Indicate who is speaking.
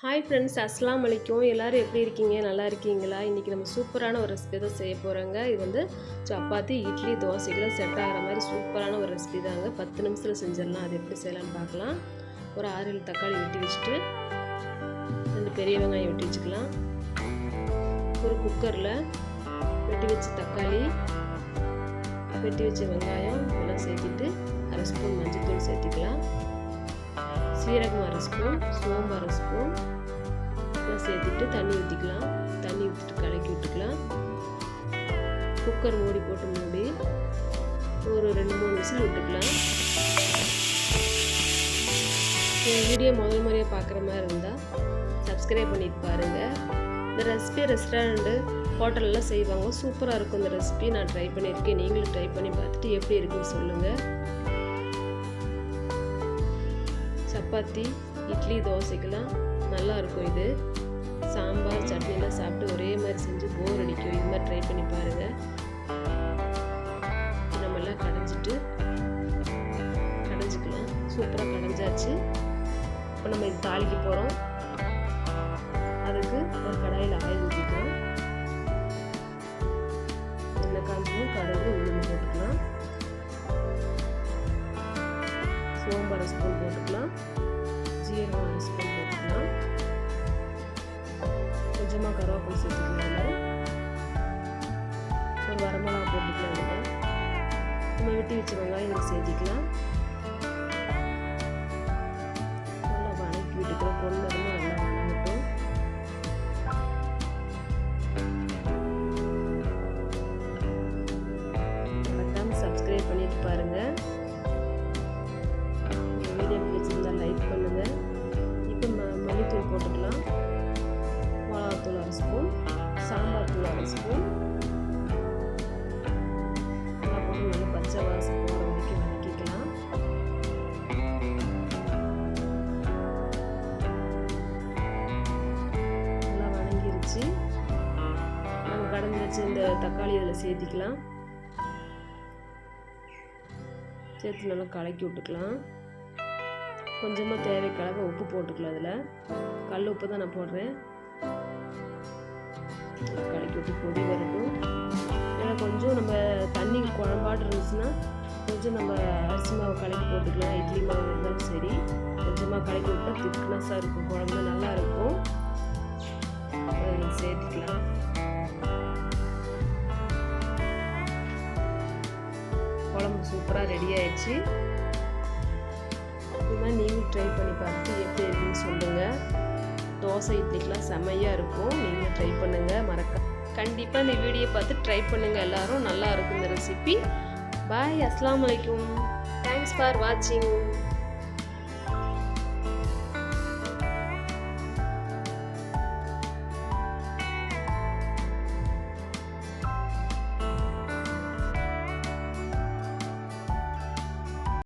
Speaker 1: hi friends அஸ்லாம் வலைக்கும் எல்லோரும் எப்படி இருக்கீங்க நல்லா இருக்கீங்களா இன்றைக்கி நம்ம சூப்பரான ஒரு ரெசிபி தான் செய்ய போகிறாங்க இது வந்து சப்பாத்தி இட்லி தோசைகளும் செட் ஆகிற மாதிரி சூப்பரான ஒரு ரெசிபி தாங்க பத்து நிமிஷத்தில் செஞ்சிடலாம் அது எப்படி செய்யலாம்னு பார்க்கலாம் ஒரு ஆறு ஏழு தக்காளி வெட்டி வச்சுட்டு ரெண்டு பெரிய வெங்காயம் வெட்டி வச்சுக்கலாம் ஒரு குக்கரில் வெட்டி வச்ச தக்காளி வெட்டி வச்ச வெங்காயம் இதெல்லாம் சேர்த்துட்டு அரை ஸ்பூன் மஞ்சள் தூள் சேர்த்துக்கலாம் சீரகம் அரை ஸ்பூன் சோம்பு அரை ஸ்பூன் சேர்த்துட்டு தண்ணி ஊற்றிக்கலாம் தண்ணி ஊற்றிட்டு கலக்கி விட்டுக்கலாம் குக்கர் மூடி போட்டு மூடி ஒரு ரெண்டு மூணு விசில் விட்டுக்கலாம் என் வீடியோ முதல் முறையாக பார்க்குற மாதிரி இருந்தால் சப்ஸ்கிரைப் பண்ணிட்டு பாருங்கள் இந்த ரெசிபி ரெஸ்டாரண்ட்டு ஹோட்டல்லாம் செய்வாங்க சூப்பராக இருக்கும் இந்த ரெசிபி நான் ட்ரை பண்ணியிருக்கேன் நீங்களும் ட்ரை பண்ணி பார்த்துட்டு எப்படி இருக்குன்னு சொல்லுங்கள் சப்பாத்தி இட்லி தோசைக்கெல்லாம் நல்லாயிருக்கும் இது சாம்பார் சட்னிலாம் சாப்பிட்டு ஒரே மாதிரி செஞ்சு போர் அடிக்கும் இது மாதிரி ட்ரை பண்ணி பாருங்கள் நம்மெல்லாம் கடைஞ்சிட்டு கடைஞ்சிக்கலாம் சூப்பராக கடைஞ்சாச்சு இப்போ நம்ம இது தாளிக்கு போகிறோம் அதுக்கு ஒரு கடாயில் ஆயில் ஊற்றிக்கலாம் எண்ணெய் காஞ்சியும் கடவுள் சோம்பு அரை ஸ்பூன் போட்டுக்கலாம் ஜீரகம் அரை ஸ்பூன் போட்டுக்கலாம் கொஞ்சமாக கருவேப்பிலை சேர்த்துக்கலாம் ஒரு வரமிளகா போட்டுக்கலாம் நம்ம வெட்டி வச்ச வெங்காயம் சேர்த்துக்கலாம் ஸ்பூன் சாம்பார் தூள் அரை ஸ்பூன் நல்லா பச்சை வாசம் போகிற நல்லா வதங்கிருச்சு நம்ம கடந்து இந்த தக்காளி இதில் சேர்த்திக்கலாம் சேர்த்து நல்லா கலக்கி விட்டுக்கலாம் கொஞ்சமாக தேவைக்கழக உப்பு போட்டுக்கலாம் அதில் கல் உப்பு தான் நான் போடுறேன் கலக்கி விட்டு கொதி வரட்டும் ஏன்னா கொஞ்சம் நம்ம தண்ணி குழம்பாட்டு இருந்துச்சுன்னா கொஞ்சம் நம்ம அரிசி மாவு கலக்கி போட்டுக்கலாம் இட்லி மாவு இருந்தாலும் சரி கொஞ்சமாக கலக்கி விட்டால் திக்னஸாக இருக்கும் குழம்பு நல்லாயிருக்கும் சேர்த்துக்கலாம் குழம்பு சூப்பராக ரெடி ஆயிடுச்சு இதுதான் நீங்கள் ட்ரை பண்ணி பார்த்துட்டு எப்படி எப்படின்னு சொல்லுங்கள் தோசை இட்லிக்கெலாம் செமையாக இருக்கும் நீங்கள் ட்ரை பண்ணுங்கள் மறக்க கண்டிப்பாக இந்த வீடியோ பார்த்து ட்ரை பண்ணுங்கள் எல்லோரும் நல்லா இருக்கும் இந்த ரெசிபி பாய் அஸ்லாம் வலைக்கும் தேங்க்ஸ் ஃபார் வாட்சிங்